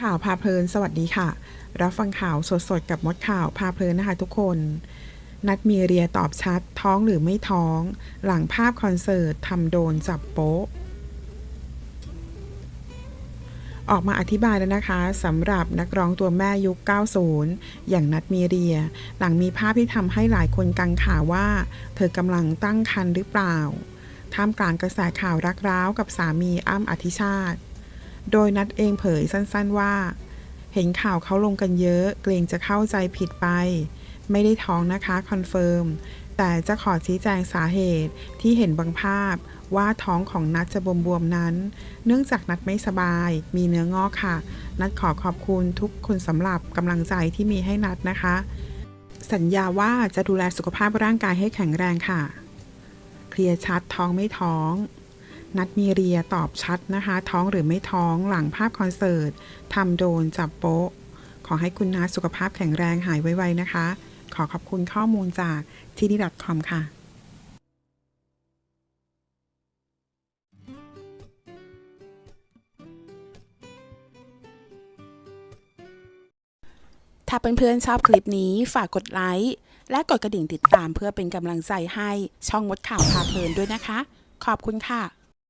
ข่าวพาเพลิน สวัสดีค่ะ รับฟังข่าวสดๆ กับมดข่าวพาเพลินนะคะทุกคน นัดมีเรียตอบชัด ท้องหรือไม่ท้อง หลังภาพคอนเสิร์ตทำโดนจับโป๊ะ ออกมาอธิบายแล้วนะคะสำหรับนักร้องตัวแม่ยุค 90 อย่างนัดมีเรีย หลังมีภาพที่ทำให้หลายคนกังขาว่า เธอกำลังตั้งครรภ์หรือเปล่า ท่ามกลางกระแสข่าวรักร้าวกับสามีอ้ำอธิชาติ โดยนัดเองเผยสั้นๆว่า เห็นข่าวเขาลงกันเยอะเกรงจะเข้าใจผิดไป ไม่ได้ท้องนะคะคอนเฟิร์มแต่จะขอชี้แจงสาเหตุที่เห็นบางภาพว่าท้องของนัดจะบวมๆนั้น เนื่องจากนัดไม่สบาย มีเนื้องอกค่ะ นัดขอขอบคุณทุกคนสำหรับกำลังใจที่มีให้นัดนะคะ สัญญาว่าจะดูแลสุขภาพร่างกายให้แข็งแรงค่ะ เคลียร์ชัดท้องไม่ท้อง นัดมีเรียตอบชัดนะคะ ท้องหรือไม่ท้องหลังภาพคอนเสิร์ตทำโดนจับโป๊ะ ขอให้คุณนัทสุขภาพแข็งแรงหายไวๆนะคะ ขอขอบคุณข้อมูลจากที่นี่ .com ค่ะถ้าเพื่อนๆชอบคลิปนี้ฝากกดไลค์และกดกระดิ่งติดตามเพื่อเป็นกำลังใจให้ช่องมดข่าวพาเพลินด้วยนะคะ ขอบคุณค่ะ